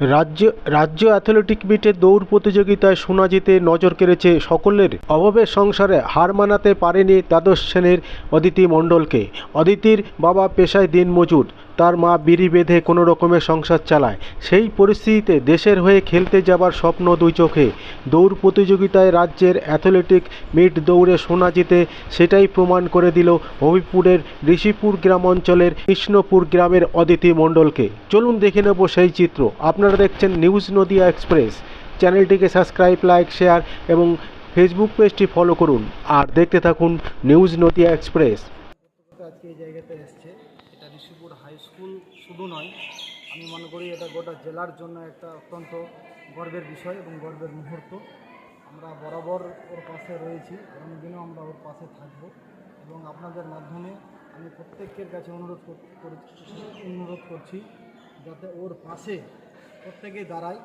রাজ্য রাজ্য অ্যাথলেটিক মিটে দৌড় প্রতিযোগিতায় শোনা জিতে নজর কেড়েছে সকলের। অভাবের সংসারে হার মানাতে পারেনি দ্বাদশ শ্রেণির অদিতি মণ্ডলকে। অদিতির বাবা পেশায় দিনমজুর। তার মা বিড়ি বেঁধে কোনো রকমের সংসার চালায়। সেই পরিস্থিতিতে দেশের হয়ে খেলতে যাবার স্বপ্ন দুই চোখে। দৌড় প্রতিযোগিতায় রাজ্যের অ্যাথলেটিক মিট দৌড়ে সোনা জিতে সেটাই প্রমাণ করে দিল হবিপুরের ঋষিপুর গ্রাম অঞ্চলের কৃষ্ণপুর গ্রামের অদিতি মণ্ডলকে। চলুন দেখে নেব সেই চিত্র। আপনারা দেখছেন নিউজ নদিয়া এক্সপ্রেস। চ্যানেলটিকে সাবস্ক্রাইব, লাইক, শেয়ার এবং ফেসবুক পেজটি ফলো করুন। আর দেখতে থাকুন নিউজ নদিয়া এক্সপ্রেস। আজকে এই জায়গাতে এসছে এটা ঋষিপুর হাই স্কুল শুধু নয়, আমি মনে করি এটা গোটা জেলার জন্য একটা অত্যন্ত গর্বের বিষয় এবং গর্বের মুহূর্ত। আমরা বরাবর ওর পাশে রয়েছি আগামী দিনেও আমরা ওর পাশে থাকব এবং আপনাদের মাধ্যমে আমি প্রত্যেকের কাছে অনুরোধ অনুরোধ করছি যাতে ওর পাশে প্রত্যেকেই দাঁড়ায়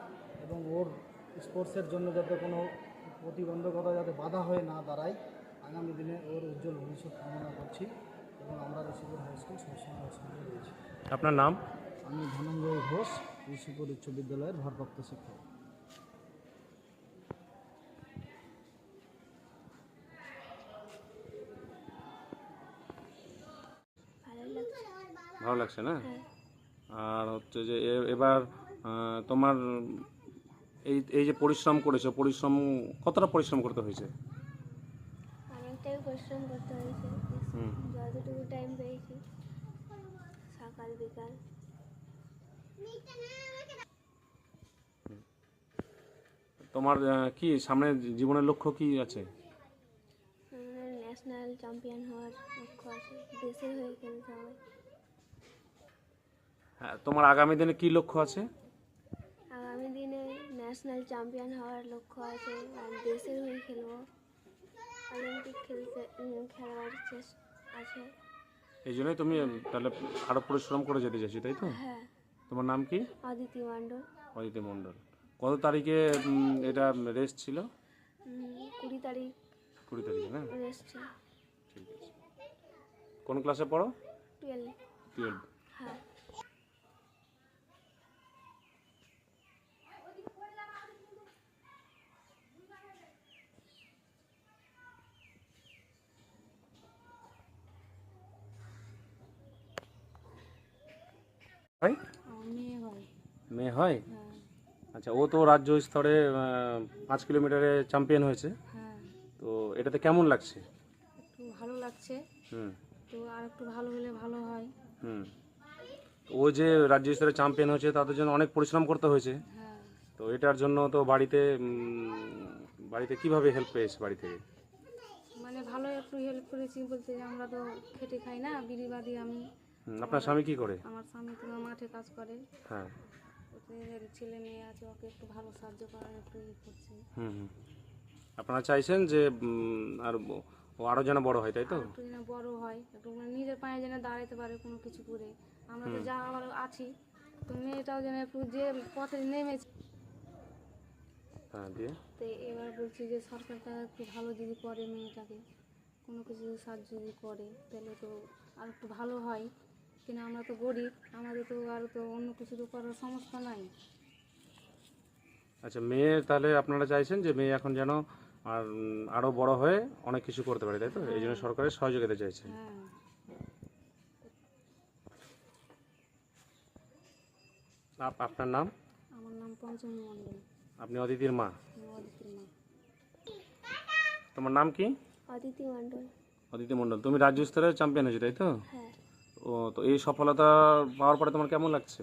এবং ওর স্পোর্টসের জন্য যাতে কোনো প্রতিবন্ধকতা যাতে বাধা হয়ে না দাঁড়ায়। আগামী দিনে ওর উজ্জ্বল ভবিষ্যৎ কামনা করছি এবং আমরা ঋষিপুর হাই স্কুল সবসময় সঙ্গে রয়েছি। আপনার নাম? আমি ধনঞ্জয় ঘোষ ঋষিপুর উচ্চ বিদ্যালয়ের ভারপ্রাপ্ত শিক্ষক। ভালো লাগছে না? হ্যাঁ। আর হচ্ছে যে এ- এবার তোমার এই এই যে পরিশ্রম করেছ পরিশ্রম কতটা পরিশ্রম করতে হয়েছে? অনেকটাই পরিশ্রম করতে হয়েছে। হুম। যতটুকু টাইম পেয়েছি। সকাল বিকাল তোমার কি সামনে জীবনের লক্ষ্য কি আছে? ন্যাশনাল চ্যাম্পিয়ন হওয়ার লক্ষ্য আছে। দেশের হয়ে খেলতে হবে। হ্যাঁ তোমার আগামী দিনে কি লক্ষ্য আছে? আগামী দিনে ন্যাশনাল চ্যাম্পিয়ন হওয়ার লক্ষ্য আছে আর দেশের হয়ে খেলব। অলিম্পিক খেলতে খেলার চেষ্টা আছে। এই জন্যই তুমি তাহলে আরও পরিশ্রম করে যেতে চাইছো তাই তো? হ্যাঁ। তোমার নাম কি? অদিতি মণ্ডল। অদিতি মণ্ডল। কত তারিখে উম, এটা রেস্ট ছিল? উম, কুড়ি তারিখ। কুড়ি তারিখে না? রেস্ট ছিল। ঠিক আছে। কোন ক্লাসে পড়ো? টুয়েলভ টুয়েলভ হ্যাঁ? মেয়ে হয়? আচ্ছা ও তো রাজ্য স্তরে পাঁচ কিলোমিটারে চ্যাম্পিয়ন হয়েছে। হ্যাঁ তো এটাতে কেমন লাগছে? একটু ভালো লাগছে। হুম। তো আর একটু ভালো হলে ভালো হয়। হুম। ও যে রাজ্য স্তরে চ্যাম্পিয়ন হয়েছে তাদের জন্য অনেক পরিশ্রম করতে হয়েছে। হ্যাঁ তো এটার জন্য তো বাড়িতে বাড়িতে কীভাবে হেল্প পেয়েছে বাড়ি থেকে? মানে ভালো একটু হেল্প করেছি বলতে আমরা তো খেটে খাই না বিড়ি বাদি আমি। আপনার স্বামী কি করে? আমার স্বামী তো মাঠে কাজ করে। হ্যাঁ। ওদের ছেলে মেয়ে আছে ওকে একটু ভালো সাহায্য করার একটু ইয়ে করছি। হুম হুম। আপনারা চাইছেন যে উম, আর ও আরও যেন বড় হয় তাই তো? একটু যেন বড় হয় একটু মানে নিজের পায়ে যেন দাঁড়াতে পারে কোনো কিছু করে। আমরা তো যা আবার আছি তো মেয়েটাও যেন একটু যে পথে নেমেছে। হ্যাঁ দিয়ে? তো এবার বলছি যে সরকারটা একটু ভালো যদি করে মেয়েটাকে কোনো কিছু সাহায্য যদি করে তাহলে তো আর একটু ভালো হয়। কিন্তু আমরা তো গরিব আমাদের তো আর তো অন্য কিছু তো করার সমস্যা নাই। আচ্ছা মেয়ে তাহলে আপনারা চাইছেন যে মেয়ে এখন যেন আর উম, আরও বড় হয়ে অনেক কিছু করতে পারে তাই তো? এই জন্য সরকারের সহযোগিতা চাইছেন। হ্যাঁ। আপ- আপনার নাম? আমার নাম পঞ্চমী মণ্ডল। আপনি অদিতির মা? আমি অদিতির মা। তোমার নাম কি? অদিতি মণ্ডল। অদিতি মণ্ডল। তুমি রাজ্য স্তরে চ্যাম্পিয়ন হয়েছো তাই তো? হ্যাঁ। তো এই সফলতা পাওয়ার পরে তোমার কেমন লাগছে?